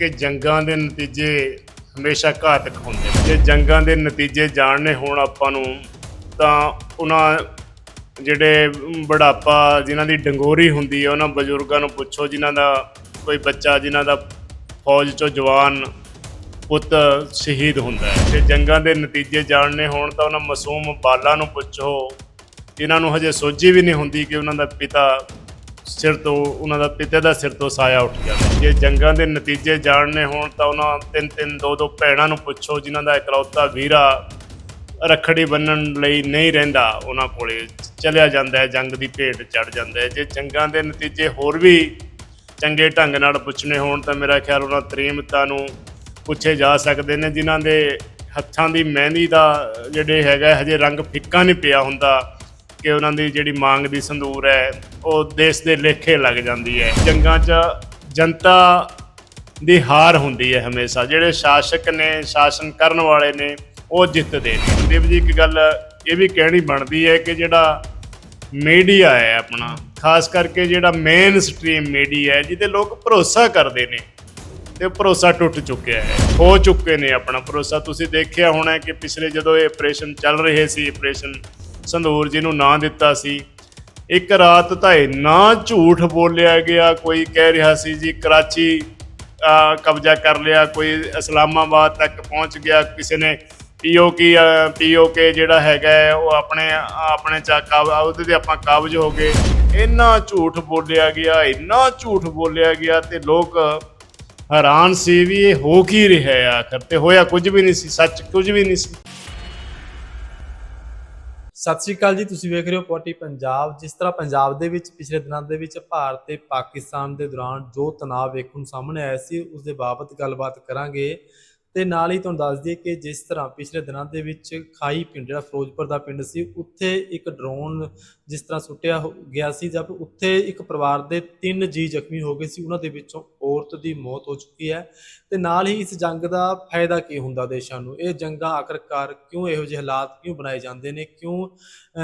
ਕਿ ਜੰਗਾਂ ਦੇ ਨਤੀਜੇ ਹਮੇਸ਼ਾ ਘਾਤਕ ਹੁੰਦੇ ਨੇ। ਜੇ ਜੰਗਾਂ ਦੇ ਨਤੀਜੇ ਜਾਣਨੇ ਹੋਣ ਆਪਾਂ ਨੂੰ, ਤਾਂ ਉਹਨਾਂ ਜਿਹੜੇ ਬੁਢਾਪਾ ਜਿਨ੍ਹਾਂ ਦੀ ਡੰਗੋਰੀ ਹੁੰਦੀ ਹੈ, ਉਹਨਾਂ ਬਜ਼ੁਰਗਾਂ ਨੂੰ ਪੁੱਛੋ, ਜਿਨ੍ਹਾਂ ਦਾ ਕੋਈ ਬੱਚਾ, ਜਿਨ੍ਹਾਂ ਦਾ ਫੌਜ ਚੋਂ ਜਵਾਨ ਪੁੱਤ ਸ਼ਹੀਦ ਹੁੰਦਾ ਹੈ। ਜੇ ਜੰਗਾਂ ਦੇ ਨਤੀਜੇ ਜਾਣਨੇ ਹੋਣ, ਤਾਂ ਉਹਨਾਂ ਮਾਸੂਮ ਬਾਲਾਂ ਨੂੰ ਪੁੱਛੋ। ਜਿਨ੍ਹਾਂ ਨੂੰ ਹਜੇ ਸੋਝੀ ਵੀ ਨਹੀਂ ਹੁੰਦੀ ਕਿ ਉਹਨਾਂ ਦਾ ਪਿਤਾ ਸਿਰ ਤੋਂ ਉਹਨਾਂ ਦਾ ਪਿਤਾ ਦਾ ਸਿਰ ਤੋਂ ਸਾਇਆ ਉੱਠ ਜਾਂਦਾ ਜੇ ਜੰਗਾਂ ਦੇ ਨਤੀਜੇ ਜਾਣਨੇ ਹੋਣ ਤਾਂ ਉਹਨਾਂ ਤਿੰਨ ਤਿੰਨ, ਦੋ ਦੋ ਭੈਣਾਂ ਨੂੰ ਪੁੱਛੋ, ਜਿਨ੍ਹਾਂ ਦਾ ਇਕਲੌਤਾ ਵੀਰਾ ਰੱਖੜੀ ਬੰਨਣ ਲਈ ਨਹੀਂ ਰਹਿੰਦਾ, ਉਹਨਾਂ ਕੋਲੇ ਚਲਿਆ ਜਾਂਦਾ ਹੈ, ਜੰਗ ਦੀ ਭੇਟ ਚੜ ਜਾਂਦਾ ਹੈ। ਜੇ ਜੰਗਾਂ ਦੇ ਨਤੀਜੇ ਹੋਰ ਵੀ ਚੰਗੇ ਢੰਗ ਨਾਲ ਪੁੱਛਣੇ ਹੋਣ ਤਾਂ ਮੇਰਾ ਖਿਆਲ ਉਹਨਾਂ ਤਰੀਮਤਾ ਨੂੰ ਪੁੱਛੇ ਜਾ ਸਕਦੇ ਨੇ, ਜਿਨ੍ਹਾਂ ਦੇ ਹੱਥਾਂ ਦੀ ਮਹਿੰਦੀ ਦਾ ਜਿਹੜੇ ਹੈਗਾ, ਹਜੇ ਰੰਗ ਫਿੱਕਾ ਨਹੀਂ ਪਿਆ ਹੁੰਦਾ। ਕਿ ਉਹਨਾਂ ਦੀ ਜਿਹੜੀ ਮੰਗ ਦੀ ਸੰਦੂਰ ਹੈ, ਉਹ ਦੇਸ਼ ਦੇ ਲੇਖੇ ਲੱਗ ਜਾਂਦੀ ਹੈ। ਜੰਗਾਂ 'ਚ ਜਨਤਾ ਦੀ ਹਾਰ ਹੁੰਦੀ ਹੈ ਹਮੇਸ਼ਾ। ਜਿਹੜੇ ਸ਼ਾਸਕ ਨੇ, ਸ਼ਾਸਨ ਕਰਨ ਵਾਲੇ ਨੇ, ਉਹ ਜਿੱਤਦੇ ਨੇ। ਦੇਵ ਜੀ, ਇੱਕ ਗੱਲ ਇਹ ਵੀ ਕਹਿਣੀ ਬਣਦੀ ਹੈ ਕਿ ਜਿਹੜਾ ਮੀਡੀਆ ਹੈ ਆਪਣਾ, ਖਾਸ ਕਰਕੇ ਜਿਹੜਾ ਮੇਨ ਸਟ੍ਰੀਮ ਮੀਡੀਆ ਹੈ, ਜਿਹਦੇ ਲੋਕ ਭਰੋਸਾ ਕਰਦੇ ਨੇ, ਤੇ ਭਰੋਸਾ ਟੁੱਟ ਚੁੱਕਿਆ ਹੈ। ਹੋ ਚੁੱਕੇ ਨੇ ਆਪਣਾ ਭਰੋਸਾ। ਤੁਸੀਂ ਦੇਖਿਆ ਹੋਣਾ ਕਿ ਪਿਛਲੇ ਜਦੋਂ ਇਹ ਆਪਰੇਸ਼ਨ ਚੱਲ ਰਹੇ ਸੀ ਆਪਰੇਸ਼ਨ ਸੰਧੂਰ ਜੀ ਨੂੰ ਨਾਂ ਦਿੱਤਾ ਸੀ। ਇੱਕ ਰਾਤ ਤਾਂ ਇੰਨਾ ਝੂਠ ਬੋਲਿਆ ਗਿਆ ਕੋਈ ਕਹਿ ਰਿਹਾ ਸੀ ਜੀ ਕਰਾਚੀ ਕਬਜ਼ਾ ਕਰ ਲਿਆ ਕੋਈ ਇਸਲਾਮਾਬਾਦ ਤੱਕ ਪਹੁੰਚ ਗਿਆ ਕਿਸੇ ਨੇ ਪੀਓ ਕੀ ਪੀਓਕੇ ਜਿਹੜਾ ਹੈਗਾ ਹੈ, ਉਹ ਆਪਣੇ ਆਪਣੇ ਚਾ ਕਾਬ ਉਹਦੇ ਤੇ ਆਪਾਂ ਕਾਬਜ ਹੋ ਗਏ। ਇੰਨਾ ਝੂਠ ਬੋਲਿਆ ਗਿਆ ਇੰਨਾ ਝੂਠ ਬੋਲਿਆ ਗਿਆ ਤੇ ਲੋਕ ਹੈਰਾਨ ਸੀ ਵੀ ਇਹ ਹੋ ਕੀ ਰਿਹਾ ਆਖਰ ਤੇ। ਹੋਇਆ ਕੁਝ ਵੀ ਨਹੀਂ ਸੀ ਸੱਚ ਕੁਝ ਵੀ ਨਹੀਂ ਸੀ। ਸਤਿ ਸ਼੍ਰੀ ਅਕਾਲ ਜੀ, ਤੁਸੀਂ ਵੇਖ ਰਹੇ ਹੋ ਪੋਟੀ ਪੰਜਾਬ। ਜਿਸ ਤਰ੍ਹਾਂ ਪੰਜਾਬ ਦੇ ਵਿੱਚ ਪਿਛਲੇ ਦਿਨਾਂ ਦੇ ਵਿੱਚ ਭਾਰਤ ਤੇ ਪਾਕਿਸਤਾਨ ਦੇ ਦੌਰਾਨ ਜੋ ਤਣਾਅ ਵੇਖਣ ਨੂੰ ਸਾਹਮਣੇ ਆਇਆ ਸੀ, ਉਸ ਦੇ ਬਾਬਤ ਗੱਲਬਾਤ ਕਰਾਂਗੇ। ਤੇ ਨਾਲ ਹੀ ਤੁਹਾਨੂੰ ਦੱਸ ਦਈਏ ਕਿ ਜਿਸ ਤਰ੍ਹਾਂ ਪਿਛਲੇ ਦਿਨਾਂ ਦੇ ਵਿੱਚ ਖਾਈ ਪਿੰਡ ਜਿਹੜਾ ਫਿਰੋਜ਼ਪੁਰ ਦਾ ਪਿੰਡ ਸੀ, ਉੱਥੇ ਇੱਕ ਡਰੋਨ ਜਿਸ ਤਰ੍ਹਾਂ ਸੁੱਟਿਆ ਹੋ- ਗਿਆ ਸੀ ਜਦ ਉੱਥੇ ਇੱਕ ਪਰਿਵਾਰ ਦੇ ਤਿੰਨ ਜੀ ਜ਼ਖਮੀ ਹੋ ਗਏ ਸੀ, ਉਹਨਾਂ ਦੇ ਵਿੱਚੋਂ ਔਰਤ ਦੀ ਮੌਤ ਹੋ ਚੁੱਕੀ ਹੈ ਤੇ ਨਾਲ ਹੀ ਇਸ ਜੰਗ ਦਾ ਫਾਇਦਾ ਕੀ ਹੁੰਦਾ ਦੇਸ਼ਾਂ ਨੂੰ? ਇਹ ਜੰਗਾਂ ਆਖਰਕਾਰ ਕਿਉਂ ਇਹੋ ਜਿਹੇ ਹਾਲਾਤ ਕਿਉਂ ਬਣਾਏ ਜਾਂਦੇ ਨੇ? ਕਿਉਂ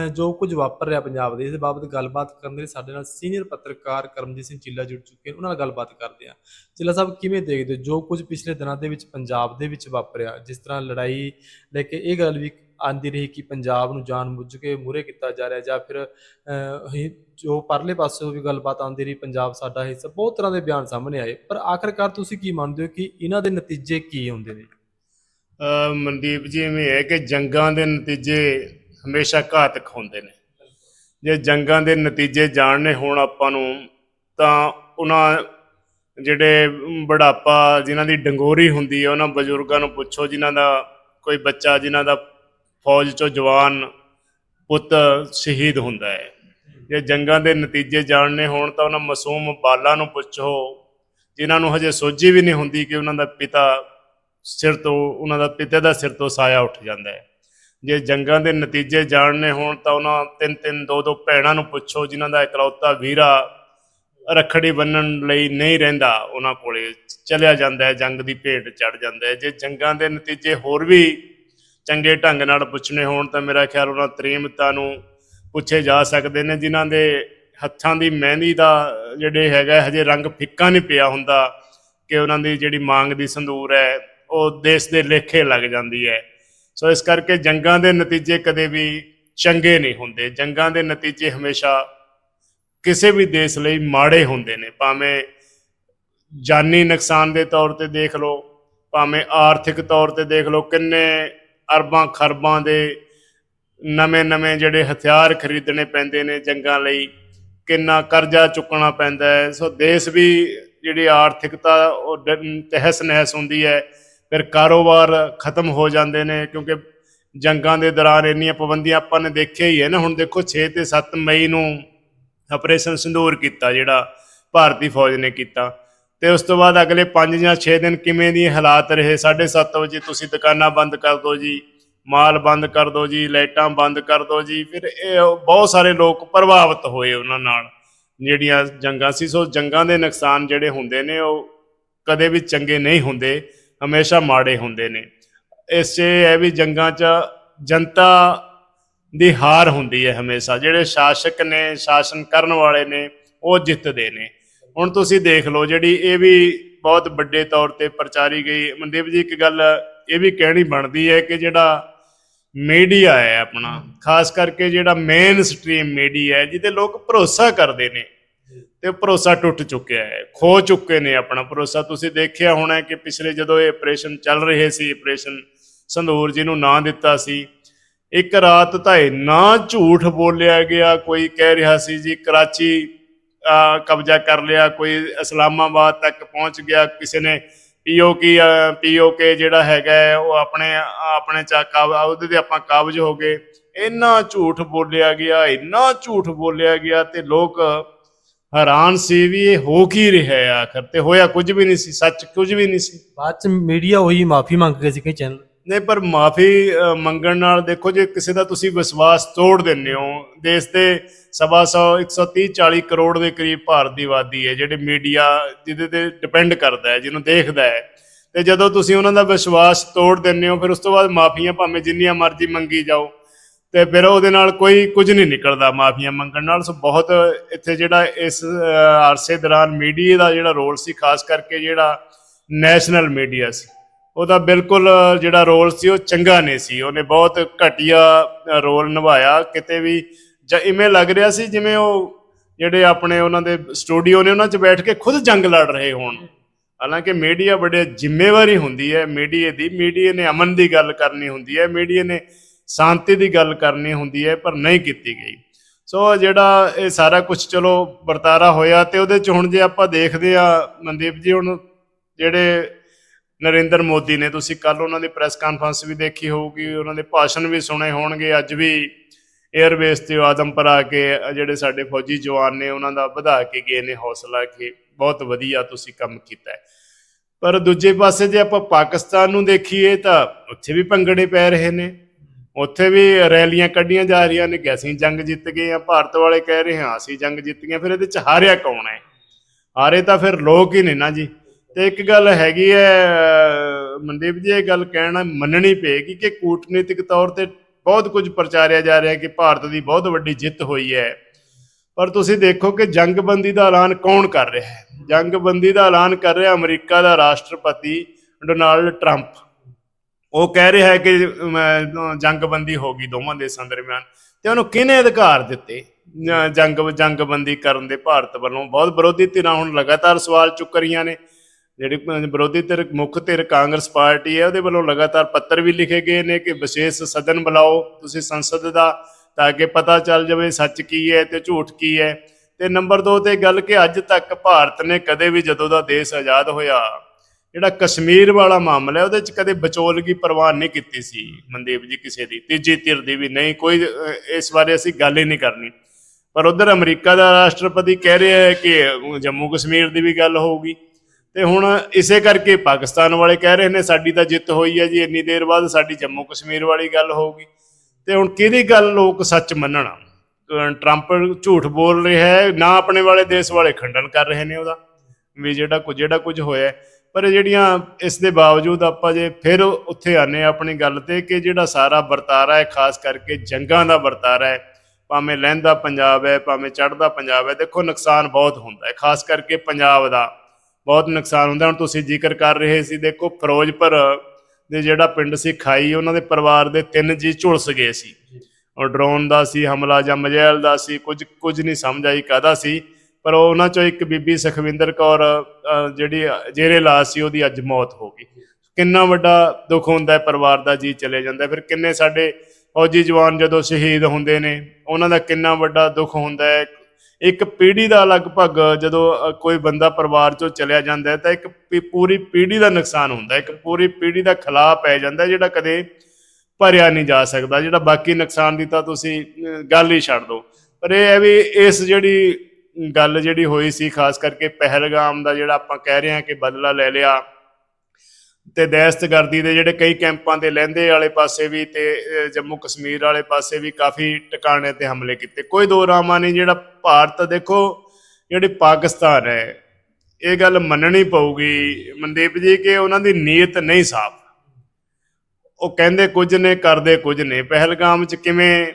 ਜੋ ਕੁਝ ਵਾਪਰ ਰਿਹਾ ਪੰਜਾਬ ਦੇ? ਇਸ ਬਾਬਤ ਗੱਲਬਾਤ ਕਰਨ ਦੇ ਲਈ ਸਾਡੇ ਨਾਲ ਸੀਨੀਅਰ ਪੱਤਰਕਾਰ ਕਰਮਜੀਤ ਸਿੰਘ ਚੀਲਾ ਜੁੜ ਚੁੱਕੇ ਨੇ, ਉਹਨਾਂ ਨਾਲ ਗੱਲਬਾਤ ਕਰਦੇ ਹਾਂ। ਚੀਲਾ ਸਾਹਿਬ, ਕਿਵੇਂ ਦੇਖਦੇ ਹੋ ਜੋ ਕੁਝ ਪਿਛਲੇ ਦਿਨਾਂ ਦੇ ਵਿੱਚ ਪੰਜਾਬ ਦੇ ਵਿੱਚ ਵਾਪਰਿਆ, ਜਿਸ ਤਰ੍ਹਾਂ ਲੜਾਈ ਲੈ ਕੇ ਇਹ ਗੱਲ ਵੀ ਆਂਦੀ ਰਹੀ ਕਿ ਪੰਜਾਬ ਨੂੰ ਜਾਣ ਬੁੱਝ ਕੇ ਮੂਹਰੇ ਕੀਤਾ ਜਾ ਰਿਹਾ ਜਾਂ ਫਿਰ ਅਹ, ਜੋ ਪਰਲੇ ਪਾਸੇ ਵੀ ਗੱਲਬਾਤ ਆਉਂਦੀ ਰਹੀ ਪੰਜਾਬ ਸਾਡਾ ਹਿੱਸਾ ਬਹੁਤ ਤਰ੍ਹਾਂ ਦੇ ਬਿਆਨ ਸਾਹਮਣੇ ਆਏ। ਪਰ ਆਖਰਕਾਰ ਤੁਸੀਂ ਕੀ ਮੰਨਦੇ ਹੋ ਕਿ ਇਹਨਾਂ ਦੇ ਨਤੀਜੇ ਕੀ ਹੁੰਦੇ ਨੇ? ਮਨਦੀਪ ਜੀ ਐਵੇਂ ਹੈ ਕਿ ਜੰਗਾਂ ਦੇ ਨਤੀਜੇ ਹਮੇਸ਼ਾ ਘਾਤਕ ਹੁੰਦੇ ਨੇ। ਜੇ ਜੰਗਾਂ ਦੇ ਨਤੀਜੇ ਜਾਣਨੇ ਹੋਣ ਆਪਾਂ ਨੂੰ ਤਾਂ ਉਹਨਾਂ ਜਿਹੜੇ ਬੁਢਾਪਾ ਜਿਨ੍ਹਾਂ ਦੀ ਡੰਗੋਰੀ ਹੁੰਦੀ ਹੈ ਉਹਨਾਂ ਬਜ਼ੁਰਗਾਂ ਨੂੰ ਪੁੱਛੋ ਜਿਨ੍ਹਾਂ ਦਾ ਕੋਈ ਬੱਚਾ ਜਿਨ੍ਹਾਂ ਦਾ ਫੌਜ ਚੋਂ ਜਵਾਨ ਪੁੱਤ ਸ਼ਹੀਦ ਹੁੰਦਾ ਹੈ। ਜੇ ਜੰਗਾਂ ਦੇ ਨਤੀਜੇ ਜਾਣਨੇ ਹੋਣ ਤਾਂ ਉਹਨਾਂ ਮਾਸੂਮ ਬਾਲਾਂ ਨੂੰ ਪੁੱਛੋ, ਜਿਨ੍ਹਾਂ ਨੂੰ ਹਜੇ ਸੋਝੀ ਵੀ ਨਹੀਂ ਹੁੰਦੀ ਕਿ ਉਹਨਾਂ ਦਾ ਪਿਤਾ ਸਿਰ ਤੋਂ, ਉਹਨਾਂ ਦਾ ਪਿਤਾ ਦਾ ਸਿਰ ਤੋਂ ਸਾਇਆ ਉੱਠ ਜਾਂਦਾ ਹੈ। ਜੇ ਜੰਗਾਂ ਦੇ ਨਤੀਜੇ ਜਾਣਨੇ ਹੋਣ ਤਾਂ ਉਹਨਾਂ ਤਿੰਨ ਤਿੰਨ ਦੋ ਦੋ ਭੈਣਾਂ ਨੂੰ ਪੁੱਛੋ, ਜਿਨ੍ਹਾਂ ਦਾ ਇਕਲੌਤਾ ਵੀਰਾ ਰੱਖੜੀ ਬੰਨਣ ਲਈ ਨਹੀਂ ਰਹਿੰਦਾ, ਉਹਨਾਂ ਕੋਲੇ ਚਲਿਆ ਜਾਂਦਾ ਹੈ, ਜੰਗ ਦੀ ਭੇਟ ਚੜ ਜਾਂਦਾ ਹੈ। ਜੇ ਜੰਗਾਂ ਦੇ ਨਤੀਜੇ ਹੋਰ ਵੀ ਚੰਗੇ ਢੰਗ ਨਾਲ ਪੁੱਛਣੇ ਹੋਣ ਤਾਂ ਮੇਰਾ ਖਿਆਲ ਉਹਨਾਂ ਤਰੀਮਤਾ ਨੂੰ ਪੁੱਛੇ ਜਾ ਸਕਦੇ ਨੇ, ਜਿਨ੍ਹਾਂ ਦੇ ਹੱਥਾਂ ਦੀ ਮਹਿੰਦੀ ਦਾ ਜਿਹੜੇ ਹੈਗਾ, ਹਜੇ ਰੰਗ ਫਿੱਕਾ ਨਹੀਂ ਪਿਆ ਹੁੰਦਾ ਕਿ ਉਹਨਾਂ ਦੀ ਜਿਹੜੀ ਮੰਗ ਦੀ ਸੰਦੂਰ ਹੈ, ਉਹ ਦੇਸ਼ ਦੇ ਲੇਖੇ ਲੱਗ ਜਾਂਦੀ ਹੈ। ਸੋ ਇਸ ਕਰਕੇ ਜੰਗਾਂ ਦੇ ਨਤੀਜੇ ਕਦੇ ਵੀ ਚੰਗੇ ਨਹੀਂ ਹੁੰਦੇ। ਜੰਗਾਂ ਦੇ ਨਤੀਜੇ ਹਮੇਸ਼ਾ ਕਿਸੇ ਵੀ ਦੇਸ਼ ਲਈ ਮਾੜੇ ਹੁੰਦੇ ਨੇ। ਭਾਵੇਂ ਜਾਨੀ ਨੁਕਸਾਨ ਦੇ ਤੌਰ ਤੇ ਦੇਖ ਲਓ, ਭਾਵੇਂ ਆਰਥਿਕ ਤੌਰ ਤੇ ਦੇਖ ਲਓ, ਕਿੰਨੇ ਅਰਬਾਂ ਖਰਬਾਂ ਦੇ ਨਵੇਂ-ਨਵੇਂ ਜਿਹੜੇ ਹਥਿਆਰ ਖਰੀਦਣੇ ਪੈਂਦੇ ਨੇ ਜੰਗਾਂ ਲਈ, ਕਿੰਨਾ ਕਰਜ਼ਾ ਚੁੱਕਣਾ ਪੈਂਦਾ ਹੈ। ਸੋ ਦੇਸ਼ ਵੀ ਜਿਹੜੀ ਆਰਥਿਕਤਾ, ਉਹ ਡ- ਤਹਿਸ ਨਹਿਸ ਹੁੰਦੀ ਹੈ। ਫਿਰ ਕਾਰੋਬਾਰ ਖਤਮ ਹੋ ਜਾਂਦੇ ਨੇ, ਕਿਉਂਕਿ ਜੰਗਾਂ ਦੇ ਦੌਰਾਨ ਇੰਨੀਆਂ ਪਾਬੰਦੀਆਂ ਆਪਾਂ ਨੇ ਦੇਖਿਆ ਹੀ ਹੈ ਨਾ। ਹੁਣ ਦੇਖੋ 6 ਤੇ 7 ਮਈ ਨੂੰ ਆਪਰੇਸ਼ਨ ਸਿੰਦੂਰ ਕੀਤਾ ਜਿਹੜਾ ਭਾਰਤੀ ਫੌਜ ਨੇ ਕੀਤਾ। ਤੇ ਉਸ ਤੋਂ ਬਾਅਦ ਅਗਲੇ 5 ਜਾਂ 6 ਦਿਨ ਕਿਵੇਂ ਦੀ ਹਾਲਾਤ ਰਹੇ? 7:30 ਵਜੇ ਤੁਸੀਂ ਦੁਕਾਨਾਂ ਬੰਦ ਕਰ ਦਿਓ ਜੀ, ਮਾਲ ਬੰਦ ਕਰ ਦਿਓ ਜੀ, ਲਾਈਟਾਂ ਬੰਦ ਕਰ ਦਿਓ ਜੀ। ਫਿਰ ਇਹ ਬਹੁਤ ਸਾਰੇ ਲੋਕ ਪ੍ਰਭਾਵਿਤ ਹੋਏ ਉਹਨਾਂ ਨਾਲ। ਜਿਹੜੀਆਂ ਜੰਗਾਂ ਸੀ, ਸੋ ਜੰਗਾਂ ਦੇ ਨੁਕਸਾਨ ਜਿਹੜੇ ਹੁੰਦੇ ਨੇ, ਉਹ ਕਦੇ ਵੀ ਚੰਗੇ ਨਹੀਂ ਹੁੰਦੇ, ਹਮੇਸ਼ਾ ਮਾੜੇ ਹੁੰਦੇ ਨੇ। ਇਸ 'ਚ ਇਹ ਹੈ ਵੀ ਜੰਗਾਂ 'ਚ ਜਨਤਾ ਦੀ ਹਾਰ ਹੁੰਦੀ ਹੈ ਹਮੇਸ਼ਾ। ਜਿਹੜੇ ਸ਼ਾਸਕ ਨੇ, ਸ਼ਾਸਨ ਕਰਨ ਵਾਲੇ ਨੇ, ਉਹ ਜਿੱਤਦੇ ਨੇ। ਹੁਣ ਤੁਸੀਂ ਦੇਖ ਲਓ ਜਿਹੜੀ ਇਹ ਵੀ ਬਹੁਤ ਵੱਡੇ ਤੌਰ ਤੇ ਪ੍ਰਚਾਰੀ ਗਈ। ਮਨਦੀਪ ਜੀ, ਇੱਕ ਗੱਲ ਇਹ ਵੀ ਕਹਿਣੀ ਬਣਦੀ ਹੈ ਕਿ ਜਿਹੜਾ ਮੀਡੀਆ ਹੈ ਆਪਣਾ, ਖਾਸ ਕਰਕੇ ਜਿਹੜਾ ਮੇਨ ਸਟ੍ਰੀਮ ਮੀਡੀਆ ਹੈ, ਜਿਹਦੇ ਲੋਕ ਭਰੋਸਾ ਕਰਦੇ ਨੇ ਤੇ ਭਰੋਸਾ ਟੁੱਟ ਚੁੱਕਿਆ ਹੈ, ਖੋ ਚੁੱਕੇ ਨੇ ਆਪਣਾ ਭਰੋਸਾ। ਤੁਸੀਂ ਦੇਖਿਆ ਹੋਣਾ ਕਿ ਪਿਛਲੇ ਜਦੋਂ ਇਹ ਆਪਰੇਸ਼ਨ ਚੱਲ ਰਹੇ ਸੀ ਆਪਰੇਸ਼ਨ ਸੰਧੂਰ ਜੀ ਨੂੰ ਨਾਂ ਦਿੱਤਾ ਸੀ, ਇੱਕ ਰਾਤ ਤਾਂ ਇੰਨਾ ਝੂਠ ਬੋਲਿਆ ਗਿਆ, ਕੋਈ ਕਹਿ ਰਿਹਾ ਸੀ ਜੀ, ਕਰਾਚੀ ਕਬਜ਼ਾ ਕਰ ਲਿਆ, ਕੋਈ ਇਸਲਾਮਾਬਾਦ ਤੱਕ ਪਹੁੰਚ ਗਿਆ, ਕਿਸੇ ਨੇ ਪੀਓ ਪੀਓਕੇ ਜਿਹੜਾ ਹੈਗਾ ਉਹ ਆਪਣੇ ਆਪਣੇ ਚਾਕਾ ਉਹਦੇ ਤੇ ਆਪਾਂ ਕਾਬਜ ਹੋ ਗਏ। ਇੰਨਾ ਝੂਠ ਬੋਲਿਆ ਗਿਆ, ਇੰਨਾ ਝੂਠ ਬੋਲਿਆ ਗਿਆ ਤੇ ਲੋਕ ਹੈਰਾਨ ਸੀ ਵੀ ਇਹ ਹੋ ਕੀ ਰਿਹਾ ਹੈ ਆਖਰ। ਤੇ ਹੋਇਆ ਕੁਝ ਵੀ ਨਹੀਂ ਸੀ, ਸੱਚ ਕੁਝ ਵੀ ਨਹੀਂ ਸੀ। ਬਾਅਦ ਚ ਮੀਡੀਆ ਉਹੀ ਮਾਫੀ ਮੰਗ ਗਏ ਸੀ ਕਈ ਚੈਨਲ ਨਹੀਂ ਪਰ ਮਾਫੀ ਮੰਗਣ ਨਾਲ ਦੇਖੋ ਜੇ ਕਿਸੇ ਦਾ ਤੁਸੀਂ ਵਿਸ਼ਵਾਸ ਤੋੜ ਦਿੰਦੇ ਹੋ ਦੇਸ਼ ਦੇ ਸਵਾ ਸੌ 130 40 ਕਰੋੜ ਦੇ ਕਰੀਬ ਭਾਰਤ ਦੀ ਆਬਾਦੀ ਹੈ ਜਿਹੜੇ ਮੀਡੀਆ ਜਿਹਦੇ ਤੇ ਡਿਪੈਂਡ ਕਰਦਾ ਹੈ ਜਿਹਨੂੰ ਦੇਖਦਾ ਹੈ ਤੇ ਜਦੋਂ ਤੁਸੀਂ ਉਹਨਾਂ ਦਾ ਵਿਸ਼ਵਾਸ ਤੋੜ ਦਿੰਦੇ ਹੋ ਫਿਰ ਉਸ ਤੋਂ ਬਾਅਦ ਮਾਫੀਆਂ ਭਾਵੇਂ ਜਿੰਨੀਆਂ ਮਰਜ਼ੀ ਮੰਗੀ ਜਾਓ ਤੇ ਫਿਰ ਉਹਦੇ ਨਾਲ ਕੋਈ ਕੁਝ ਨਹੀਂ ਨਿਕਲਦਾ ਮਾਫੀਆਂ ਮੰਗਣ ਨਾਲ ਸੋ ਬਹੁਤ ਇੱਥੇ ਜਿਹੜਾ ਇਸ ਅਹ, ਅਰਸੇ ਦੌਰਾਨ ਮੀਡੀਆ ਦਾ ਜਿਹੜਾ ਰੋਲ ਸੀ ਖਾਸ ਕਰਕੇ ਜਿਹੜਾ ਨੈਸ਼ਨਲ ਮੀਡੀਆ ਸੀ। ਉਹਦਾ ਬਿਲਕੁਲ ਜਿਹੜਾ ਰੋਲ ਸੀ ਉਹ ਚੰਗਾ ਨਹੀਂ ਸੀ। ਉਹਨੇ ਬਹੁਤ ਘਟੀਆ ਰੋਲ ਨਿਭਾਇਆ। ਕਿਤੇ ਵੀ ਜਾਂ ਇਵੇਂ ਲੱਗ ਰਿਹਾ ਸੀ ਜਿਵੇਂ ਉਹ ਜਿਹੜੇ ਆਪਣੇ ਉਹਨਾਂ ਦੇ ਸਟੂਡੀਓ ਨੇ ਉਹਨਾਂ 'ਚ ਬੈਠ ਕੇ ਖੁਦ ਜੰਗ ਲੜ ਰਹੇ ਹੋਣ। ਹਾਲਾਂਕਿ ਮੀਡੀਆ ਬੜੇ ਜ਼ਿੰਮੇਵਾਰੀ ਹੁੰਦੀ ਹੈ। ਮੀਡੀਆ ਦੀ ਮੀਡੀਆ ਨੇ ਅਮਨ ਦੀ ਗੱਲ ਕਰਨੀ ਹੁੰਦੀ ਹੈ। ਮੀਡੀਆ ਨੇ ਸ਼ਾਂਤੀ ਦੀ ਗੱਲ ਕਰਨੀ ਹੁੰਦੀ ਹੈ, ਪਰ ਨਹੀਂ ਕੀਤੀ ਗਈ। ਸੋ ਜਿਹੜਾ ਇਹ ਸਾਰਾ ਕੁਝ ਚਲੋ ਵਰਤਾਰਾ ਹੋਇਆ ਤੇ ਉਹਦੇ ਚ ਹੁਣ ਜੇ ਆਪਾਂ ਦੇਖਦੇ ਆ ਮਨਦੀਪ ਜੀ, ਹੁਣ ਜਿਹੜੇ ਨਰਿੰਦਰ ਮੋਦੀ ਨੇ। ਤੁਸੀਂ ਕੱਲ ਉਹਨਾਂ ਦੀ ਪ੍ਰੈਸ ਕਾਨਫਰੰਸ ਵੀ ਦੇਖੀ ਹੋਊਗੀ, ਉਹਨਾਂ ਦੇ ਭਾਸ਼ਣ ਵੀ ਸੁਣੇ ਹੋਣਗੇ। ਅੱਜ ਵੀ 에ਅਰਬੇਸ ਤੇ ਆਦਮਪੁਰ ਆ ਕੇ ਜਿਹੜੇ ਸਾਡੇ ਫੌਜੀ ਜਵਾਨ ਨੇ, ਉਹਨਾਂ ਦਾ ਵਧਾ ਕੇ ਗਏ ਨੇ ਹੌਸਲਾ ਕਿ ਬਹੁਤ ਵਧੀਆ ਤੁਸੀਂ ਕੰਮ ਕੀਤਾ ਪਰ ਦੂਜੇ ਪਾਸੇ ਜੇ ਆਪਾਂ ਪਾਕਿਸਤਾਨ ਨੂੰ ਦੇਖੀਏ ਤਾਂ ਉੱਥੇ ਵੀ ਭੰਗੜੇ ਪੈ ਰਹੇ ਨੇ। ਉੱਥੇ ਵੀ ਰੈਲੀਆਂ ਕੱਢੀਆਂ ਜਾ ਰਹੀਆਂ ਨੇ ਕਿ ਅਸੀਂ ਜੰਗ ਜਿੱਤ ਗਏ ਆ ਭਾਰਤ ਵਾਲੇ ਕਹਿ ਰਹੇ ਹਾਂ, ਅਸੀਂ ਜੰਗ ਜਿੱਤ ਗਏ ਫਿਰ ਇਹਦੇ ਚ ਹਾਰਿਆ ਕੌਣ ਹੈ? ਹਾਰੇ ਤਾਂ ਫਿਰ ਲੋਕ ਹੀ ਨੇ ਨਾ ਜੀ। ਤੇ ਇੱਕ ਗੱਲ ਹੈਗੀ ਹੈ ਮਨਦੀਪ ਜੀ, ਇਹ ਗੱਲ ਕਹਿਣਾ ਮੰਨਣੀ ਪਏਗੀ ਕਿ ਕੂਟਨੀਤਿਕ ਤੌਰ ਤੇ ਬਹੁਤ ਕੁਝ ਪ੍ਰਚਾਰਿਆ ਜਾ ਰਿਹਾ ਕਿ ਭਾਰਤ ਦੀ ਬਹੁਤ ਵੱਡੀ ਜਿੱਤ ਹੋਈ ਹੈ। ਪਰ ਤੁਸੀਂ ਦੇਖੋ ਕਿ ਜੰਗਬੰਦੀ ਦਾ ਐਲਾਨ ਕੌਣ ਕਰ ਰਿਹਾ ਹੈ? ਜੰਗਬੰਦੀ ਦਾ ਐਲਾਨ ਕਰ ਰਿਹਾ ਅਮਰੀਕਾ ਦਾ ਰਾਸ਼ਟਰਪਤੀ ਡੋਨਾਲਡ ਟਰੰਪ। ਉਹ ਕਹਿ ਰਿਹਾ ਹੈ ਕਿ ਜੰਗਬੰਦੀ ਹੋ ਗਈ ਦੋਵਾਂ ਦੇਸ਼ਾਂ ਦਰਮਿਆਨ ਤੇ ਉਹਨੂੰ ਕਿਹਨੇ ਅਧਿਕਾਰ ਦਿੱਤੇ? ਜੰਗ, ਜੰਗਬੰਦੀ ਕਰਨ ਦੇ ਭਾਰਤ ਵੱਲੋਂ ਬਹੁਤ ਵਿਰੋਧੀ ਧਿਰਾਂ ਹੁਣ ਲਗਾਤਾਰ ਸਵਾਲ ਚੁੱਕ ਰਹੀਆਂ ਨੇ। ਜਿਹੜੀ ਵਿਰੋਧੀ ਧਿਰ, ਮੁੱਖ ਧਿਰ ਕਾਂਗਰਸ ਪਾਰਟੀ ਹੈ, ਉਹਦੇ ਵੱਲੋਂ ਲਗਾਤਾਰ ਪੱਤਰ ਵੀ ਲਿਖੇ ਗਏ ਨੇ ਕਿ ਵਿਸ਼ੇਸ਼ ਸਦਨ ਬੁਲਾਓ, ਤੁਸੀਂ ਸੰਸਦ ਦਾ, ਤਾਂ ਕਿ ਪਤਾ ਚੱਲ ਜਾਵੇ ਸੱਚ ਕੀ ਹੈ ਤੇ ਝੂਠ ਕੀ ਹੈ। ਤੇ ਨੰਬਰ 2 ਤੇ ਗੱਲ ਕਿ ਅੱਜ ਤੱਕ ਭਾਰਤ ਨੇ ਕਦੇ ਵੀ ਜਦੋਂ ਦਾ ਦੇਸ਼ ਆਜ਼ਾਦ ਹੋਇਆ, ਜਿਹੜਾ ਕਸ਼ਮੀਰ ਵਾਲਾ ਮਾਮਲਾ ਹੈ, ਉਹਦੇ ਚ ਕਦੇ ਵਿਚੋਲਗੀ ਪ੍ਰਵਾਨ ਨਹੀਂ ਕੀਤੀ ਸੀ ਮਨਦੀਪ ਜੀ ਕਿਸੇ ਦੀ, ਤੀਜੀ ਧਿਰ ਦੀ ਵੀ ਨਹੀਂ, ਕੋਈ ਇਸ ਬਾਰੇ ਅਸੀਂ ਗੱਲ ਹੀ ਨਹੀਂ ਕਰਨੀ। ਪਰ ਉਧਰ ਅਮਰੀਕਾ ਦਾ ਰਾਸ਼ਟਰਪਤੀ ਕਹਿ ਰਿਹਾ ਹੈ ਕਿ ਜੰਮੂ ਕਸ਼ਮੀਰ ਦੀ ਵੀ ਗੱਲ ਹੋਊਗੀ। ਤੇ ਹੁਣ ਇਸੇ ਕਰਕੇ ਪਾਕਿਸਤਾਨ ਵਾਲੇ ਕਹਿ ਰਹੇ ਨੇ, ਸਾਡੀ ਤਾਂ ਜਿੱਤ ਹੋਈ ਹੈ ਜੀ, ਇੰਨੀ ਦੇਰ ਬਾਅਦ ਸਾਡੀ ਜੰਮੂ ਕਸ਼ਮੀਰ ਵਾਲੀ ਗੱਲ ਹੋਊਗੀ। ਤੇ ਹੁਣ ਕਿਹਦੀ ਗੱਲ ਲੋਕ ਸੱਚ ਮੰਨਣ? ਟਰੰਪ ਝੂਠ ਬੋਲ ਰਿਹਾ ਹੈ, ਨਾ ਆਪਣੇ ਵਾਲੇ ਦੇਸ਼ ਵਾਲੇ ਖੰਡਨ ਕਰ ਰਹੇ ਨੇ ਉਹਦਾ, ਵੀ ਜਿਹੜਾ ਕੁਝ ਜਿਹੜਾ ਕੁਝ ਹੋਇਆ ਪਰ ਇਹ ਜਿਹੜੀਆਂ ਇਸ ਦੇ ਬਾਵਜੂਦ ਆਪਾਂ ਜੇ ਫਿਰ ਉੱਥੇ ਆਨੇ ਆਪਣੀ ਗੱਲ ਤੇ, ਕਿ ਜਿਹੜਾ ਸਾਰਾ ਵਰਤਾਰਾ ਹੈ, ਖਾਸ ਕਰਕੇ ਜੰਗਾਂ ਦਾ ਵਰਤਾਰਾ ਹੈ, ਭਾਵੇਂ ਲਹਿੰਦਾ ਪੰਜਾਬ ਹੈ, ਭਾਵੇਂ ਚੜ੍ਹਦਾ ਪੰਜਾਬ ਹੈ, ਦੇਖੋ ਨੁਕਸਾਨ ਬਹੁਤ ਹੁੰਦਾ ਹੈ, ਖਾਸ ਕਰਕੇ ਪੰਜਾਬ ਦਾ। ਬਹੁਤ ਨੁਕਸਾਨ ਹੁੰਦਾ। ਹੁਣ ਤੁਸੀਂ ਜ਼ਿਕਰ ਕਰ ਰਹੇ ਸੀ ਦੇਖੋ ਫਿਰੋਜ਼ਪੁਰ ਦੇ ਜਿਹੜਾ ਪਿੰਡ ਸੀ ਖਾਈ ਉਹਨਾਂ ਦੇ ਪਰਿਵਾਰ ਦੇ ਤਿੰਨ ਜੀ ਝੁਲਸ ਗਏ ਸੀ। ਉਹ ਡਰੋਨ ਦਾ ਸੀ ਹਮਲਾ ਜਾਂ ਮਜੈਲ ਦਾ ਸੀ ਕੁਝ ਕੁਝ ਨਹੀਂ ਸਮਝ ਆਈ ਕਾਹਦਾ ਸੀ। ਪਰ ਉਹ ਉਹਨਾਂ ਚੋਂ ਇੱਕ ਬੀਬੀ ਸੁਖਵਿੰਦਰ ਕੌਰ ਜਿਹੜੀ ਜੇਰੇ ਲਾਸ਼ ਸੀ ਉਹਦੀ ਅੱਜ ਮੌਤ ਹੋ ਗਈ। ਕਿੰਨਾ ਵੱਡਾ ਦੁੱਖ ਹੁੰਦਾ ਹੈ ਪਰਿਵਾਰ ਦਾ ਜੀ ਚਲੇ ਜਾਂਦਾ। ਫਿਰ ਕਿੰਨੇ ਸਾਡੇ ਫੌਜੀ ਜਵਾਨ ਜਦੋਂ ਸ਼ਹੀਦ ਹੁੰਦੇ ਨੇ ਉਹਨਾਂ ਦਾ ਕਿੰਨਾ ਵੱਡਾ ਦੁੱਖ ਹੁੰਦਾ ਹੈ ਇੱਕ ਪੀੜ੍ਹੀ ਦਾ ਲਗਭਗ ਜਦੋਂ ਕੋਈ ਬੰਦਾ ਪਰਿਵਾਰ ਚੋਂ ਚਲਿਆ ਜਾਂਦਾ ਹੈ, ਤਾਂ ਇੱਕ ਪੀ- ਪੂਰੀ ਪੀੜ੍ਹੀ ਦਾ ਨੁਕਸਾਨ ਹੁੰਦਾ ਇੱਕ ਪੂਰੀ ਪੀੜ੍ਹੀ ਦਾ ਖਿਲਾਫ ਪੈ ਜਾਂਦਾ ਜਿਹੜਾ ਕਦੇ ਭਰਿਆ ਨਹੀਂ ਜਾ ਸਕਦਾ। ਜਿਹੜਾ ਬਾਕੀ ਨੁਕਸਾਨ ਦੀ ਤਾਂ ਤੁਸੀਂ ਗੱਲ ਹੀ ਛੱਡ ਦਿਓ। ਪਰ ਇਹ ਹੈ ਵੀ ਇਸ ਜਿਹੜੀ ਗੱਲ ਜਿਹੜੀ ਹੋਈ ਸੀ, ਖਾਸ ਕਰਕੇ ਪਹਿਲਗਾਮ ਦਾ ਜਿਹੜਾ ਆਪਾਂ ਕਹਿ ਰਹੇ ਹਾਂ ਕਿ ਬਦਲਾ ਲੈ ਲਿਆ ਤੇ ਦਹਿਸ਼ਤਗਰਦੀ ਦੇ ਜਿਹੜੇ ਕਈ ਕੈਂਪਾਂ ਦੇ ਲਹਿੰਦੇ ਵਾਲੇ ਪਾਸੇ ਵੀ ਤੇ ਜੰਮੂ ਕਸ਼ਮੀਰ ਵਾਲੇ ਪਾਸੇ ਵੀ ਕਾਫੀ ਟਿਕਾਣੇ ਤੇ ਹਮਲੇ ਕੀਤੇ। ਕੋਈ ਦੋ ਰਾਮਾ ਨਹੀਂ, ਜਿਹੜਾ ਭਾਰਤ ਦੇਖੋ, ਜਿਹੜੀ ਪਾਕਿਸਤਾਨ ਹੈ, ਇਹ ਗੱਲ ਮੰਨਣੀ ਪਊਗੀ ਮਨਦੀਪ ਜੀ ਕਿ ਉਹਨਾਂ ਦੀ ਨੀਅਤ ਨਹੀਂ ਸਾਫ਼। ਉਹ ਕਹਿੰਦੇ ਕੁਝ ਨੇ, ਕਰਦੇ ਕੁਝ ਨੇ। ਪਹਿਲਗਾਮ ਚ ਕਿਵੇਂ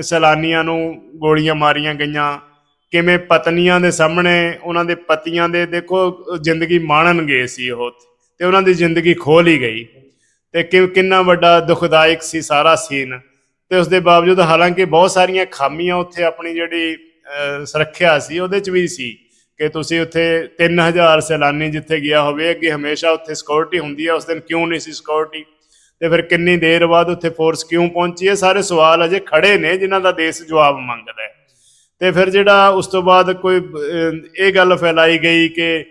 ਸੈਲਾਨੀਆਂ ਨੂੰ ਗੋਲੀਆਂ ਮਾਰੀਆਂ ਗਈਆਂ, ਕਿਵੇਂ ਪਤਨੀਆਂ ਦੇ ਸਾਹਮਣੇ ਉਹਨਾਂ ਦੇ ਪਤੀਆਂ ਦੇ ਦੇਖੋ, ਜ਼ਿੰਦਗੀ ਮਾਣਨ ਗਏ ਸੀ ਉਹ ਤੇ ਉਹਨਾਂ ਦੀ ਜ਼ਿੰਦਗੀ ਖੋਲ ਹੀ ਗਈ। ਤੇ ਕਿ, ਕਿੰਨਾ ਵੱਡਾ ਦੁਖਦਾਇਕ ਸੀ ਸਾਰਾ ਸੀਨ। ਤੇ ਉਸ ਦੇ ਬਾਵਜੂਦ ਹਾਲਾਂਕਿ ਬਹੁਤ ਸਾਰੀਆਂ ਖਾਮੀਆਂ ਉੱਥੇ ਆਪਣੀ ਜਿਹੜੀ ਸੁਰੱਖਿਆ ਸੀ, ਉਹਦੇ ਚ ਵੀ ਸੀ ਕਿ ਤੁਸੀਂ ਉੱਥੇ 3000 ਸੈਲਾਨੀ ਜਿੱਥੇ ਗਿਆ ਹੋਵੇ, ਅੱਗੇ ਹਮੇਸ਼ਾ ਉੱਥੇ ਸਿਕਿਉਰਿਟੀ ਹੁੰਦੀ ਹੈ ਉਸ ਦਿਨ ਕਿਉਂ ਨਹੀਂ ਸੀ ਸਿਕਿਉਰਿਟੀ ਤੇ ਫਿਰ ਕਿੰਨੀ ਦੇਰ ਬਾਅਦ ਉੱਥੇ ਫੋਰਸ ਕਿਉਂ ਪਹੁੰਚੀ ਹੈ? ਸਾਰੇ ਸਵਾਲ ਅਜੇ ਖੜੇ ਨੇ, ਜਿਨ੍ਹਾਂ ਦਾ ਦੇਸ਼ ਜਵਾਬ ਮੰਗਦਾ ਹੈ। ਤੇ ਫਿਰ ਜਿਹੜਾ ਉਸ ਤੋਂ ਬਾਅਦ ਕੋਈ ਇਹ ਗੱਲ ਫੈਲਾਈ ਗਈ ਕਿ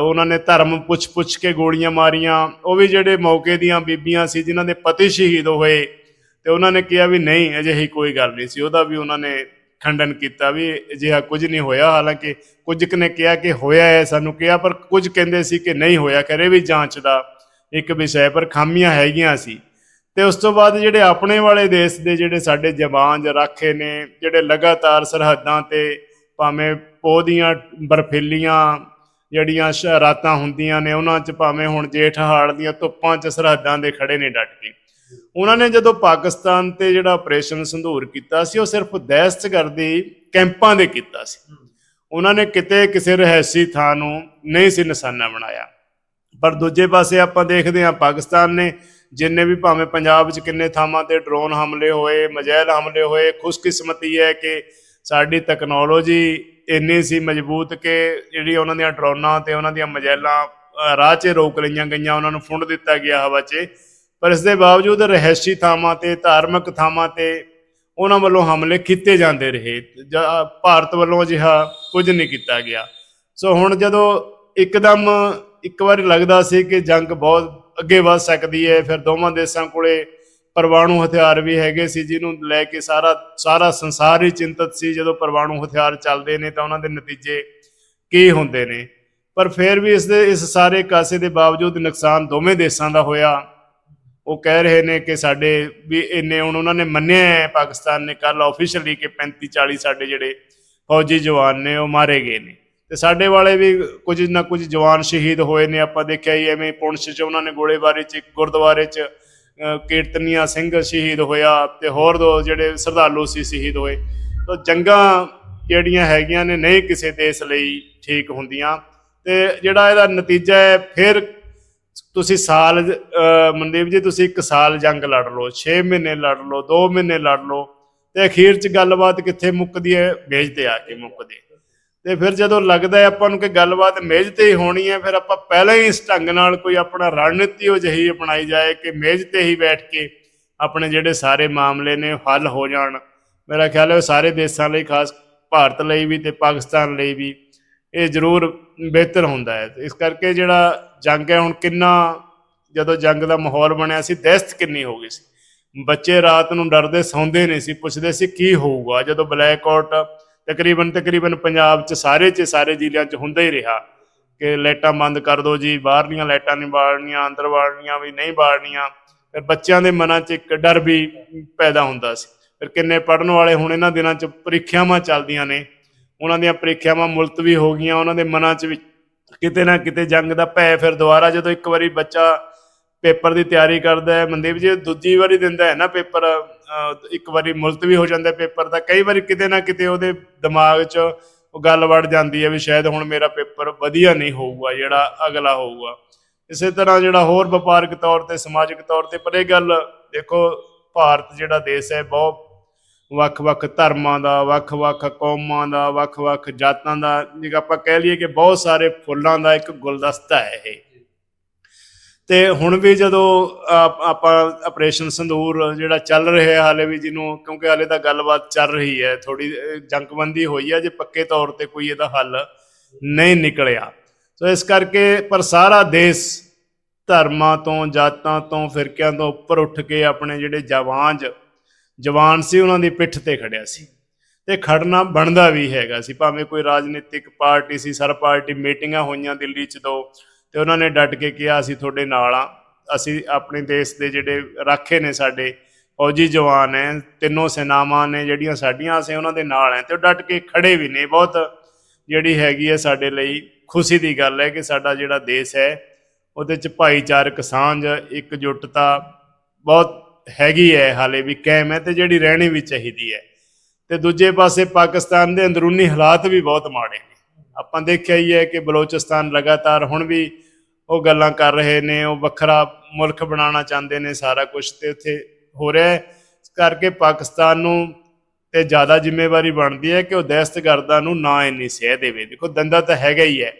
ਉਹਨਾਂ ਨੇ ਧਰਮ ਪੁੱਛ-ਪੁੱਛ ਕੇ ਗੋਲੀਆਂ ਮਾਰੀਆਂ, ਉਹ ਵੀ ਜਿਹੜੇ ਮੌਕੇ ਦੀਆਂ ਬੀਬੀਆਂ ਸੀ, ਜਿਨ੍ਹਾਂ ਦੇ ਪਤੀ ਸ਼ਹੀਦ ਹੋਏ, ਤੇ ਉਹਨਾਂ ਨੇ ਕਿਹਾ ਵੀ ਨਹੀਂ, ਅਜਿਹੀ ਕੋਈ ਗੱਲ ਨਹੀਂ ਸੀ, ਉਹਦਾ ਵੀ ਉਹਨਾਂ ਨੇ ਖੰਡਨ ਕੀਤਾ ਵੀ ਅਜਿਹਾ ਕੁਝ ਨਹੀਂ ਹੋਇਆ। ਹਾਲਾਂਕਿ ਕੁਝ ਕੁ ਨੇ ਕਿਹਾ ਕਿ ਹੋਇਆ ਹੈ, ਸਾਨੂੰ ਕਿਹਾ, ਪਰ ਕੁਝ ਕਹਿੰਦੇ ਸੀ ਕਿ ਨਹੀਂ ਹੋਇਆ। ਕਰੇ ਵੀ ਜਾਂਚ ਦਾ ਇੱਕ ਵਿਸ਼ਾ ਹੈ, ਪਰ ਖਾਮੀਆਂ ਹੈਗੀਆਂ ਸੀ। ਤੇ ਉਸ ਤੋਂ ਬਾਅਦ ਜਿਹੜੇ ਆਪਣੇ ਵਾਲੇ ਦੇਸ਼ ਦੇ ਜਿਹੜੇ ਸਾਡੇ ਜਵਾਨ ਰਾਖੇ ਨੇ, ਜਿਹੜੇ ਲਗਾਤਾਰ ਸਰਹੱਦਾਂ ਤੇ ਭਾਵੇਂ ਪੋਹ ਦੀਆਂ ਬਰਫੀਲੀਆਂ ਜਿਹੜੀਆਂ ਸ਼- ਰਾਤਾਂ ਹੁੰਦੀਆਂ ਨੇ, ਉਹਨਾਂ 'ਚ ਭਾਵੇਂ ਹੁਣ ਜੇਠ ਹਾੜ ਦੀਆਂ ਧੁੱਪਾਂ 'ਚ ਸਰਹੱਦਾਂ ਦੇ ਖੜੇ ਨੇ ਡਟ ਕੇ। ਉਹਨਾਂ ਨੇ ਜਦੋਂ ਪਾਕਿਸਤਾਨ ਤੇ ਜਿਹੜਾ ਆਪਰੇਸ਼ਨ ਸੰਧੂਰ ਕੀਤਾ ਸੀ ਉਹ ਸਿਰਫ ਦਹਿਸ਼ਤਗਰਦ ਦੀ ਕੈਂਪਾਂ ਦੇ ਕੀਤਾ ਸੀ। ਉਹਨਾਂ ਨੇ ਕਿਤੇ ਕਿਸੇ ਰਹਿਸੀ ਥਾਂ ਨੂੰ ਨਹੀਂ ਸੀ ਨਿਸ਼ਾਨਾ ਬਣਾਇਆ। ਪਰ ਦੂਜੇ ਪਾਸੇ ਆਪਾਂ ਦੇਖਦੇ ਹਾਂ ਪਾਕਿਸਤਾਨ ਨੇ ਜਿੰਨੇ ਵੀ ਭਾਵੇਂ ਪੰਜਾਬ ਵਿੱਚ ਕਿੰਨੇ ਥਾਵਾਂ ਤੇ ਡਰੋਨ ਹਮਲੇ ਹੋਏ ਮਜੈਲ ਹਮਲੇ ਹੋਏ ਖੁਸ਼ਕਿਸਮਤੀ ਹੈ ਕਿ ਸਾਡੀ ਟੈਕਨੋਲੋਜੀ ਇੰਨੀ ਸੀ ਮਜ਼ਬੂਤ ਕਿ ਜਿਹੜੀ ਉਹਨਾਂ ਦੀਆਂ ਡਰੋਨਾਂ ਤੇ ਉਹਨਾਂ ਦੀਆਂ ਮਜੈਲਾਂ ਰਾਹ 'ਚ ਰੋਕ ਲਈਆਂ ਗਈਆਂ ਉਹਨਾਂ ਨੂੰ ਫੁੰਡ ਦਿੱਤਾ ਗਿਆ ਹਵਾ 'ਚ। ਪਰ ਇਸ ਦੇ ਬਾਵਜੂਦ ਰਹਿਸ਼ੀ ਥਾਵਾਂ ਤੇ, ਧਾਰਮਿਕ ਥਾਵਾਂ ਤੇ ਉਹਨਾਂ ਵੱਲੋਂ ਹਮਲੇ ਕੀਤੇ ਜਾਂਦੇ ਰਹੇ। ਜਾਂ ਭਾਰਤ ਵੱਲੋਂ ਅਜਿਹਾ ਕੁਝ ਨਹੀਂ ਕੀਤਾ ਗਿਆ। ਸੋ ਹੁਣ ਜਦੋਂ ਇੱਕਦਮ ਇੱਕ ਵਾਰੀ ਲੱਗਦਾ ਸੀ ਕਿ ਜੰਗ ਬਹੁਤ ਅੱਗੇ ਵੱਧ ਸਕਦੀ ਹੈ, ਫਿਰ ਦੋਵਾਂ ਦੇਸ਼ਾਂ ਕੋਲੇ ਪਰਮਾਣੂ ਹਥਿਆਰ ਵੀ ਹੈਗੇ ਸੀ, ਜਿਹਨੂੰ ਲੈ ਕੇ ਸਾਰਾ ਸਾਰਾ ਸੰਸਾਰ ਹੀ ਚਿੰਤਤ ਸੀ। ਜਦੋਂ ਪਰਮਾਣੂ ਹਥਿਆਰ ਚੱਲਦੇ ਨੇ ਤਾਂ ਉਹਨਾਂ ਦੇ ਨਤੀਜੇ ਕੀ ਹੁੰਦੇ ਨੇ? ਪਰ ਫਿਰ ਵੀ ਇਸ ਦੇ, ਇਸ ਸਾਰੇ ਕਾਸੇ ਦੇ ਬਾਵਜੂਦ ਨੁਕਸਾਨ ਦੋਵੇਂ ਦੇਸ਼ਾਂ ਦਾ ਹੋਇਆ। ਉਹ ਕਹਿ ਰਹੇ ਨੇ ਕਿ ਸਾਡੇ ਵੀ ਇੰਨੇ ਹੁਣ ਉਹਨਾਂ ਨੇ ਮੰਨਿਆ ਹੈ ਪਾਕਿਸਤਾਨ ਨੇ ਕੱਲ ਆਫੀਸ਼ੀਅਲੀ ਕਿ 35 40 ਸਾਡੇ ਜਿਹੜੇ ਫੌਜੀ ਜਵਾਨ ਨੇ ਉਹ ਮਾਰੇ ਗਏ ਨੇ। ਤੇ ਸਾਡੇ ਵਾਲੇ ਵੀ ਕੁਝ ਨਾ ਕੁਝ ਜਵਾਨ ਸ਼ਹੀਦ ਹੋਏ ਨੇ। ਆਪਾਂ ਦੇਖਿਆ ਹੀ ਐਵੇਂ ਪੁੰਛ ਚ ਉਹਨਾਂ ਨੇ ਗੋਲੇਬਾਰੀ ਚ, ਗੁਰਦੁਆਰੇ ਚ ਕੀਰਤਨੀਆ ਸਿੰਘ ਸ਼ਹੀਦ ਹੋਇਆ ਤੇ ਹੋਰ ਦੋ ਜਿਹੜੇ ਸ਼ਰਧਾਲੂ ਸੀ ਸ਼ਹੀਦ ਹੋਏ। ਤਾਂ ਜੰਗਾਂ ਜਿਹੜੀਆਂ ਹੈਗੀਆਂ ਨੇ, ਨਹੀਂ ਕਿਸੇ ਦੇਸ਼ ਲਈ ਠੀਕ ਹੁੰਦੀਆਂ। ਤੇ ਜਿਹੜਾ ਇਹਦਾ ਨਤੀਜਾ ਹੈ, ਫਿਰ ਤੁਸੀਂ ਸਾਲ ਮਨਦੀਪ ਜੀ, ਤੁਸੀਂ ਇੱਕ ਸਾਲ ਜੰਗ ਲੜ ਲਓ 6 ਮਹੀਨੇ ਲੜ ਲਓ 2 ਮਹੀਨੇ ਲੜ ਲਓ, ਤੇ ਅਖੀਰ 'ਚ ਗੱਲਬਾਤ ਕਿੱਥੇ ਮੁੱਕਦੀ ਹੈ? ਮੇਜ਼ ਤੇ ਆ ਕੇ ਮੁੱਕਦੀ ਹੈ। ਤੇ ਫਿਰ ਜਦੋਂ ਲੱਗਦਾ ਹੈ ਆਪਾਂ ਨੂੰ ਕਿ ਗੱਲਬਾਤ ਮੇਜ਼ ਤੇ ਹੀ ਹੋਣੀ ਹੈ, ਫਿਰ ਆਪਾਂ ਪਹਿਲਾਂ ਹੀ ਇਸ ਢੰਗ ਨਾਲ ਕੋਈ ਆਪਣਾ ਰਣਨੀਤੀ ਉਹ ਜਿਹੀ ਅਪਣਾਈ ਜਾਏ ਕਿ ਮੇਜ਼ ਤੇ ਹੀ ਬੈਠ ਕੇ ਆਪਣੇ ਜਿਹੜੇ ਸਾਰੇ ਮਾਮਲੇ ਨੇ ਉਹ ਹੱਲ ਹੋ ਜਾਣ। ਮੇਰਾ ਖਿਆਲ ਹੈ ਉਹ ਸਾਰੇ ਦੇਸ਼ਾਂ ਲਈ, ਖਾਸ ਭਾਰਤ ਲਈ ਵੀ ਤੇ ਪਾਕਿਸਤਾਨ ਲਈ ਵੀ ਇਹ ਜ਼ਰੂਰ ਬਿਹਤਰ ਹੁੰਦਾ ਹੈ। ਇਸ ਕਰਕੇ ਜਿਹੜਾ ਜੰਗ ਹੈ, ਹੁਣ ਕਿੰਨਾ ਜਦੋਂ ਜੰਗ ਦਾ ਮਾਹੌਲ ਬਣਿਆ ਸੀ, ਦਹਿਸ਼ਤ ਕਿੰਨੀ ਹੋ ਗਈ ਸੀ। ਬੱਚੇ ਰਾਤ ਨੂੰ ਡਰਦੇ, ਸੌਂਦੇ ਨਹੀਂ ਸੀ, ਪੁੱਛਦੇ ਸੀ ਕੀ ਹੋਊਗਾ। ਜਦੋਂ ਬਲੈਕ ਆਊਟ ਤਕਰੀਬਨ ਤਕਰੀਬਨ ਪੰਜਾਬ 'ਚ ਸਾਰੇ 'ਚ ਸਾਰੇ ਜ਼ਿਲ੍ਹਿਆਂ 'ਚ ਹੁੰਦਾ ਹੀ ਰਿਹਾ ਕਿ ਲਾਈਟਾਂ ਬੰਦ ਕਰ ਦਿਓ ਜੀ, ਬਾਹਰਲੀਆਂ ਲਾਈਟਾਂ ਨਹੀਂ ਬਾਲਣੀਆਂ ਅੰਦਰ ਬਾਲਣੀਆਂ ਵੀ ਨਹੀਂ ਬਾਲਣੀਆਂ ਫਿਰ ਬੱਚਿਆਂ ਦੇ ਮਨਾਂ 'ਚ ਇੱਕ ਡਰ ਵੀ ਪੈਦਾ ਹੁੰਦਾ ਸੀ। ਫਿਰ ਕਿੰਨੇ ਪੜਨ ਵਾਲੇ ਹੁਣ ਇਹਨਾਂ ਦਿਨਾਂ 'ਚ ਪ੍ਰੀਖਿਆਵਾਂ ਚੱਲਦੀਆਂ ਨੇ। ਉਹਨਾਂ ਦੀਆਂ ਪ੍ਰੀਖਿਆਵਾਂ ਮੁਲਤਵੀ ਹੋ ਗਈਆਂ, ਉਹਨਾਂ ਦੇ ਮਨਾਂ 'ਚ ਵੀ ਕਿਤੇ ਨਾ ਕਿਤੇ ਜੰਗ ਦਾ ਭੈ ਫਿਰ ਦੁਬਾਰਾ ਜਦੋਂ ਇੱਕ ਵਾਰੀ ਬੱਚਾ ਪੇਪਰ ਦੀ ਤਿਆਰੀ ਕਰਦਾ ਹੈ, ਮਨਦੀਪ ਜੀ, ਦੂਜੀ ਵਾਰੀ ਦਿੰਦਾ ਹੈ ਨਾ ਪੇਪਰ ਇੱਕ ਵਾਰੀ ਮੁਲਤਵੀ ਹੋ ਜਾਂਦਾ ਪੇਪਰ ਦਾ, ਕਈ ਵਾਰੀ ਕਿਤੇ ਨਾ ਕਿਤੇ ਉਹਦੇ ਦਿਮਾਗ 'ਚ ਉਹ ਗੱਲ ਵੜ ਜਾਂਦੀ ਹੈ ਵੀ ਸ਼ਾਇਦ ਹੁਣ ਮੇਰਾ ਪੇਪਰ ਵਧੀਆ ਨਹੀਂ ਹੋਊਗਾ, ਜਿਹੜਾ ਅਗਲਾ ਹੋਊਗਾ। ਇਸੇ ਤਰ੍ਹਾਂ ਜਿਹੜਾ ਹੋਰ ਵਪਾਰਕ ਤੌਰ ਤੇ, ਸਮਾਜਿਕ ਤੌਰ ਤੇ, ਪਰ ਇਹ ਗੱਲ ਦੇਖੋ, ਭਾਰਤ ਜਿਹੜਾ ਦੇਸ਼ ਹੈ, ਬਹੁਤ ਵੱਖ-ਵੱਖ ਧਰਮਾਂ ਦਾ, ਵੱਖ-ਵੱਖ ਕੌਮਾਂ ਦਾ, ਵੱਖ-ਵੱਖ ਜਾਤਾਂ ਦਾ ਜੇ ਆਪਾਂ ਕਹਿ ਲਈਏ ਕਿ ਬਹੁਤ ਸਾਰੇ ਫੁੱਲਾਂ ਦਾ ਇੱਕ ਗੁਲਦਸਤਾ ਹੈ ਇਹ। ਤੇ ਹੁਣ ਵੀ ਜਦੋਂ ਆਪਾਂ ਆਪਰੇਸ਼ਨ ਸੰਦੂਰ ਜਿਹੜਾ ਚੱਲ ਰਿਹਾ ਹਾਲੇ ਵੀ ਜਿਹਨੂੰ, ਕਿਉਂਕਿ ਹਾਲੇ ਤਾਂ ਗੱਲਬਾਤ ਚੱਲ ਰਹੀ ਹੈ ਥੋੜੀ ਜੰਕਬੰਦੀ ਹੋਈ ਹੈ ਜੇ ਪੱਕੇ ਤੌਰ ਤੇ ਕੋਈ ਇਹਦਾ ਹੱਲ ਨਹੀਂ ਨਿਕਲਿਆ। ਸੋ ਇਸ ਕਰਕੇ ਪਰ ਸਾਰਾ ਦੇਸ਼ ਧਰਮਾਂ ਤੋਂ, ਜਾਤਾਂ ਤੋਂ, ਫਿਰਕਿਆਂ ਤੋਂ ਉੱਪਰ ਉੱਠ ਕੇ ਆਪਣੇ ਜਿਹੜੇ ਜਵਾਨ ਜਵਾਨ ਸੀ, ਉਹਨਾਂ ਦੀ ਪਿੱਠ ਤੇ ਖੜਿਆ ਸੀ। ਤੇ ਖੜਨਾ ਬਣਦਾ ਵੀ ਹੈਗਾ ਸੀ। ਭਾਵੇਂ ਕੋਈ ਰਾਜਨੀਤਿਕ ਪਾਰਟੀ ਸੀ, ਸਰ ਪਾਰਟੀ ਮੀਟਿੰਗਾਂ ਹੋਈਆਂ ਦਿੱਲੀ 'ਚ ਦੋ, ਤੇ ਉਹਨਾਂ ਨੇ ਡਟ ਕੇ ਕਿਹਾ, ਅਸੀਂ ਤੁਹਾਡੇ ਨਾਲ ਆ। ਅਸੀਂ ਆਪਣੇ ਦੇਸ਼ ਦੇ ਜਿਹੜੇ ਰਾਖੇ ਨੇ ਸਾਡੇ ਫੌਜੀ ਜਵਾਨ ਹੈ ਤਿੰਨੋਂ ਸੈਨਾਵਾਂ ਨੇ ਜਿਹੜੀਆਂ ਸਾਡੀਆਂ, ਅਸੀਂ ਉਹਨਾਂ ਦੇ ਨਾਲ ਹੈ ਤੇ ਉਹ ਡਟ ਕੇ ਖੜੇ ਵੀ ਨੇ। ਬਹੁਤ ਜਿਹੜੀ ਹੈਗੀ ਹੈ ਸਾਡੇ ਲਈ ਖੁਸ਼ੀ ਦੀ ਗੱਲ ਹੈ ਕਿ ਸਾਡਾ ਜਿਹੜਾ ਦੇਸ਼ ਹੈ ਉਹਦੇ ਚ ਭਾਈਚਾਰਕ ਸਾਂਝ ਇੱਕ ਇਕਜੁੱਟਤਾ, ਬਹੁਤ ਹੈਗੀ ਹੈ ਹਾਲੇ ਵੀ ਕਾਇਮ ਹੈ ਤੇ ਜਿਹੜੀ ਰਹਿਣੀ ਵੀ ਚਾਹੀਦੀ ਹੈ ਤੇ ਦੂਜੇ ਪਾਸੇ ਪਾਕਿਸਤਾਨ ਦੇ ਅੰਦਰੂਨੀ ਹਾਲਾਤ ਵੀ ਬਹੁਤ ਮਾੜੇ ਨੇ। ਆਪਾਂ ਦੇਖਿਆ ਹੀ ਹੈ ਕਿ ਬਲੋਚਿਸਤਾਨ ਲਗਾਤਾਰ ਹੁਣ ਵੀ ਉਹ ਗੱਲਾਂ ਕਰ ਰਹੇ ਨੇ, ਉਹ ਵੱਖਰਾ ਮੁਲਕ ਬਣਾਉਣਾ ਚਾਹੁੰਦੇ ਨੇ ਸਾਰਾ ਕੁਝ ਤੇ ਉੱਥੇ ਹੋ ਰਿਹਾ ਹੈ ਇਸ ਕਰਕੇ ਪਾਕਿਸਤਾਨ ਨੂੰ ਤੇ ਜ਼ਿਆਦਾ ਜ਼ਿੰਮੇਵਾਰੀ ਬਣਦੀ ਹੈ ਕਿ ਉਹ ਦਹਿਸ਼ਤਗਰਦਾਂ ਨੂੰ ਨਾ ਇੰਨੀ ਸਹਿ ਦੇਵੇ। ਦੇਖੋ, ਦੰਦਾ ਤਾਂ ਹੈਗਾ ਹੀ ਹੈ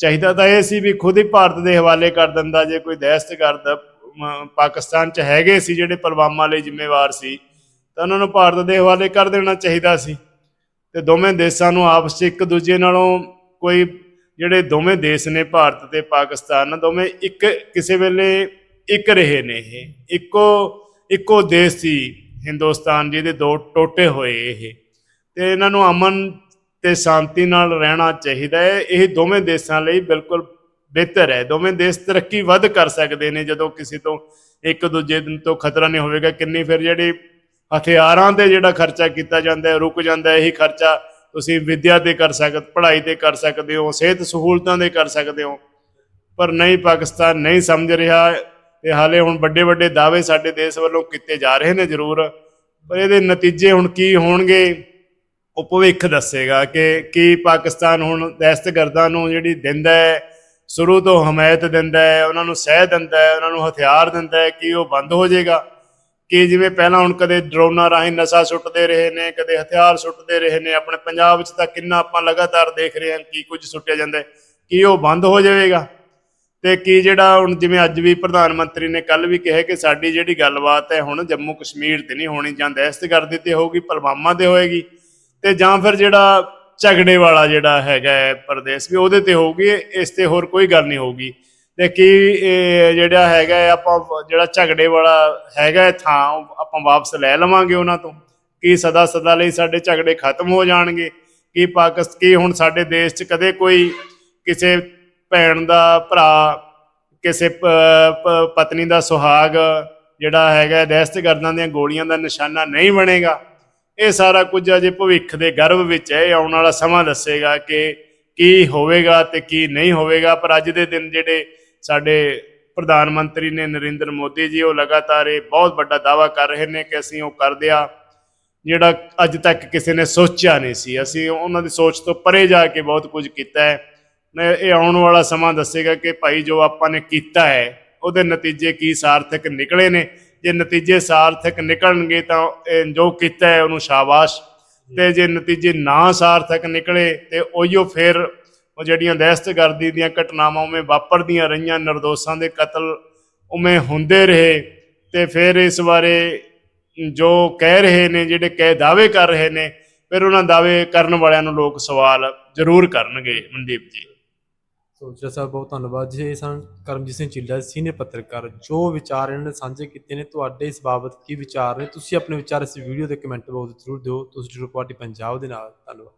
ਚਾਹੀਦਾ ਤਾਂ ਇਹ ਸੀ ਵੀ ਖੁਦ ਹੀ ਭਾਰਤ ਦੇ ਹਵਾਲੇ ਕਰ ਦਿੰਦਾ, ਜੇ ਕੋਈ ਦਹਿਸ਼ਤਗਰਦ ਪਾਕਿਸਤਾਨ 'ਚ ਹੈਗੇ ਸੀ ਜਿਹੜੇ ਪੁਲਵਾਮਾ ਲਈ ਜ਼ਿੰਮੇਵਾਰ ਸੀ, ਤਾਂ ਉਹਨਾਂ ਨੂੰ ਭਾਰਤ ਦੇ ਹਵਾਲੇ ਕਰ ਦੇਣਾ ਚਾਹੀਦਾ ਸੀ। ਤੇ ਦੋਵੇਂ ਦੇਸ਼ਾਂ ਨੂੰ ਆਪਸ 'ਚ ਇੱਕ ਦੂਜੇ ਨਾਲੋਂ ਕੋਈ ਜਿਹੜੇ ਦੋਵੇਂ ਦੇਸ਼ ਨੇ, ਭਾਰਤ ਤੇ ਪਾਕਿਸਤਾਨ, ਦੋਵੇਂ ਇੱਕ ਕਿਸੇ ਵੇਲੇ ਇੱਕ ਰਹੇ ਨੇ ਇਹ। ਇੱਕੋ ਇੱਕੋ ਦੇਸ਼ ਸੀ ਹਿੰਦੁਸਤਾਨ, ਜਿਹਦੇ ਦੋ ਟੋਟੇ ਹੋਏ ਇਹ। ਤੇ ਇਹਨਾਂ ਨੂੰ ਅਮਨ ਤੇ ਸ਼ਾਂਤੀ ਨਾਲ ਰਹਿਣਾ ਚਾਹੀਦਾ ਹੈ। ਇਹ ਦੋਵੇਂ ਦੇਸ਼ਾਂ ਲਈ ਬਿਲਕੁਲ ਬਿਹਤਰ ਹੈ। ਦੋਵੇਂ ਦੇਸ਼ ਤਰੱਕੀ ਵੱਧ ਕਰ ਸਕਦੇ ਨੇ ਜਦੋਂ ਕਿਸੇ ਤੋਂ ਇੱਕ ਦੂਜੇ ਦਿਨ ਤੋਂ ਖਤਰਾ ਨਹੀਂ ਹੋਵੇਗਾ। ਕਿੰਨੀ ਫਿਰ ਜਿਹੜੀ ਹਥਿਆਰਾਂ ਤੇ ਜਿਹੜਾ ਖਰਚਾ ਕੀਤਾ ਜਾਂਦਾ ਹੈ, ਰੁਕ ਜਾਂਦਾ ਹੈ, ਇਹੀ ਖਰਚਾ ਤੁਸੀਂ ਵਿੱਦਿਆ ਤੇ ਕਰ ਸਕਦੇ, ਪੜ੍ਹਾਈ ਤੇ ਕਰ ਸਕਦੇ ਹੋ, ਸਿਹਤ ਸਹੂਲਤਾਂ ਦੇ ਕਰ ਸਕਦੇ ਹੋ। ਪਰ ਨਹੀਂ ਪਾਕਿਸਤਾਨ ਨਹੀਂ ਸਮਝ ਰਿਹਾ ਤੇ ਹਾਲੇ ਹੁਣ ਵੱਡੇ ਵੱਡੇ ਦਾਅਵੇ ਸਾਡੇ ਦੇਸ਼ ਵੱਲੋਂ ਕੀਤੇ ਜਾ ਰਹੇ ਨੇ ਜ਼ਰੂਰ। ਪਰ ਇਹਦੇ ਨਤੀਜੇ ਹੁਣ ਕੀ ਹੋਣਗੇ, ਉਹ ਭਵਿੱਖ ਦੱਸੇਗਾ ਕਿ ਕੀ ਪਾਕਿਸਤਾਨ ਹੁਣ ਦਹਿਸ਼ਤਗਰਦਾਂ ਨੂੰ ਜਿਹੜੀ ਦਿੰਦਾ ਹੈ ਸ਼ੁਰੂ ਤੋਂ ਹਮਾਇਤ ਦਿੰਦਾ ਹੈ, ਉਹਨਾਂ ਨੂੰ ਸਹਿ ਦਿੰਦਾ ਹੈ, ਉਹਨਾਂ ਨੂੰ ਹਥਿਆਰ ਦਿੰਦਾ ਹੈ ਕਿ ਉਹ ਬੰਦ ਹੋ ਜਾਏਗਾ। ਕਿ ਜਿਵੇਂ ਪਹਿਲਾਂ ਹੁਣ ਕਦੇ ਡਰੋਨਾਂ ਰਾਹੀਂ ਨਸ਼ਾ ਸੁੱਟਦੇ ਰਹੇ ਨੇ, ਕਦੇ ਹਥਿਆਰ ਸੁੱਟਦੇ ਰਹੇ ਨੇ, ਆਪਣੇ ਪੰਜਾਬ ਵਿੱਚ ਤਾਂ ਕਿੰਨਾ ਆਪਾਂ ਲਗਾਤਾਰ ਦੇਖ ਰਹੇ ਹਾਂ ਕੀ ਕੁਝ ਸੁੱਟਿਆ ਜਾਂਦਾ ਹੈ। ਕੀ ਉਹ ਬੰਦ ਹੋ ਜਾਵੇਗਾ। ਤੇ ਕੀ ਜਿਹੜਾ ਹੁਣ ਜਿਵੇਂ ਅੱਜ ਵੀ ਪ੍ਰਧਾਨ ਮੰਤਰੀ ਨੇ ਕੱਲ ਵੀ ਕਿਹਾ ਕਿ ਸਾਡੀ ਜਿਹੜੀ ਗੱਲਬਾਤ ਹੈ ਹੁਣ ਜੰਮੂ ਕਸ਼ਮੀਰ ਤੇ ਨਹੀਂ ਹੋਣੀ ਜਾਂ ਦਹਿਸ਼ਤਗਰਦੀ ਤੇ ਹੋਊਗੀ, ਪੁਲਵਾਮਾ ਤੇ ਹੋਏਗੀ। ਤੇ ਜਾਂ ਫਿਰ ਜਿਹੜਾ ਝਗੜੇ ਵਾਲਾ ਜਿਹੜਾ ਹੈਗਾ ਹੈ ਪ੍ਰਦੇਸ਼, ਵੀ ਉਹਦੇ ਤੇ ਹੋਊਗੀ, ਇਸ ਤੇ ਹੋਰ ਕੋਈ ਗੱਲ ਨਹੀਂ ਹੋਊਗੀ। ਤੇ ਕੀ ਜਿਹੜਾ ਹੈਗਾ ਆਪਾਂ ਜਿਹੜਾ ਝਗੜੇ ਵਾਲਾ ਹੈਗਾ ਥਾਂ ਆਪਾਂ ਵਾਪਸ ਲੈ ਲਵਾਂਗੇ ਉਹਨਾਂ ਤੋਂ। ਕੀ ਸਦਾ ਸਦਾ ਲਈ ਸਾਡੇ ਝਗੜੇ ਖਤਮ ਹੋ ਜਾਣਗੇ? ਕੀ ਪਾਕਿਸਤਾਨ ਕੀ ਹੁਣ ਸਾਡੇ ਦੇਸ਼ 'ਚ ਕਦੇ ਕੋਈ ਕਿਸੇ ਭੈਣ ਦਾ ਭਰਾ, ਕਿਸੇ ਪਤਨੀ ਦਾ ਸੁਹਾਗ ਜਿਹੜਾ ਹੈਗਾ ਦਹਿਸ਼ਤਗਰਦਾਂ ਦੀਆਂ ਗੋਲੀਆਂ ਦਾ ਨਿਸ਼ਾਨਾ ਨਹੀਂ ਬਣੇਗਾ? ਇਹ ਸਾਰਾ ਕੁਝ ਅਜੇ ਭਵਿੱਖ ਦੇ ਗਰਭ ਵਿੱਚ ਹੈ, ਇਹ ਆਉਣ ਵਾਲਾ ਸਮਾਂ ਦੱਸੇਗਾ ਕਿ ਕੀ ਹੋਵੇਗਾ ਤੇ ਕੀ ਨਹੀਂ ਹੋਵੇਗਾ। ਪਰ ਅੱਜ ਦੇ ਦਿਨ ਜਿਹੜੇ ਸਾਡੇ ਪ੍ਰਧਾਨ ਮੰਤਰੀ ਨੇ ਨਰਿੰਦਰ ਮੋਦੀ ਜੀ, ਉਹ ਲਗਾਤਾਰ ਇਹ ਬਹੁਤ ਵੱਡਾ ਦਾਵਾ ਕਰ ਰਹੇ ਨੇ ਕਿ ਅਸੀਂ ਉਹ ਕਰ ਦਿਆ ਜਿਹੜਾ ਅੱਜ ਤੱਕ ਕਿਸੇ ਨੇ ਸੋਚਿਆ ਨਹੀਂ ਸੀ। ਅਸੀਂ ਉਹਨਾਂ ਦੀ ਸੋਚ ਤੋਂ ਪਰੇ ਜਾ ਕੇ ਬਹੁਤ ਕੁਝ ਕੀਤਾ ਹੈ। ਇਹ ਆਉਣ ਵਾਲਾ ਸਮਾਂ ਦੱਸੇਗਾ ਕਿ ਭਾਈ ਜੋ ਆਪਾਂ ਨੇ ਕੀਤਾ ਹੈ, ਉਹਦੇ ਨਤੀਜੇ ਕੀ ਸਾਰਥਕ ਨਿਕਲੇ ਨੇ। ਜੇ ਨਤੀਜੇ ਸਾਰਥਕ ਨਿਕਲਣਗੇ ਤਾਂ ਇਹ ਜੋ ਕੀਤਾ ਹੈ ਉਹਨੂੰ ਸ਼ਾਬਾਸ਼। ਤੇ ਜੇ ਨਤੀਜੇ ਨਾ ਸਾਰਥਕ ਨਿਕਲੇ ਤੇ ਉਹੀਓ ਫਿਰ ਉਹ ਜਿਹੜੀਆਂ ਦਹਿਸ਼ਤਗਰਦੀ ਦੀਆਂ ਘਟਨਾਵਾਂ ਉਵੇਂ ਵਾਪਰਦੀਆਂ ਰਹੀਆਂ, ਨਿਰਦੋਸ਼ਾਂ ਦੇ ਕਤਲ ਉਵੇਂ ਹੁੰਦੇ ਰਹੇ ਤੇ ਫਿਰ ਇਸ ਬਾਰੇ ਜੋ ਕਹਿ ਰਹੇ ਨੇ, ਜਿਹੜੇ ਕਹਿ ਦਾਅਵੇ ਕਰ ਰਹੇ ਨੇ, ਫਿਰ ਉਹਨਾਂ ਦਾਅਵੇ ਕਰਨ ਵਾਲਿਆਂ ਨੂੰ ਲੋਕ ਸਵਾਲ ਜ਼ਰੂਰ ਕਰਨਗੇ, ਮਨਦੀਪ ਜੀ। ਸੋ ਜੀ ਸਾਹਿਬ ਬਹੁਤ ਧੰਨਵਾਦ ਜੀ। ਇਹ ਸਨ ਕਰਮਜੀਤ ਸਿੰਘ ਚਿੱਲਾ ਸੀਨੀਅਰ ਪੱਤਰਕਾਰ, ਜੋ ਵਿਚਾਰ ਇਹਨਾਂ ਨੇ ਸਾਂਝੇ ਕੀਤੇ ਨੇ। ਤੁਹਾਡੇ ਇਸ ਬਾਬਤ ਕੀ ਵਿਚਾਰ ਨੇ? ਤੁਸੀਂ ਆਪਣੇ ਵਿਚਾਰ ਇਸ ਵੀਡੀਓ ਦੇ ਕਮੈਂਟ ਬਾਕਸ ਜ਼ਰੂਰ ਦਿਓ। ਤੁਸੀਂ ਜ਼ਰੂਰ ਪਾਰਟੀ ਪੰਜਾਬ ਦੇ ਨਾਲ। ਧੰਨਵਾਦ।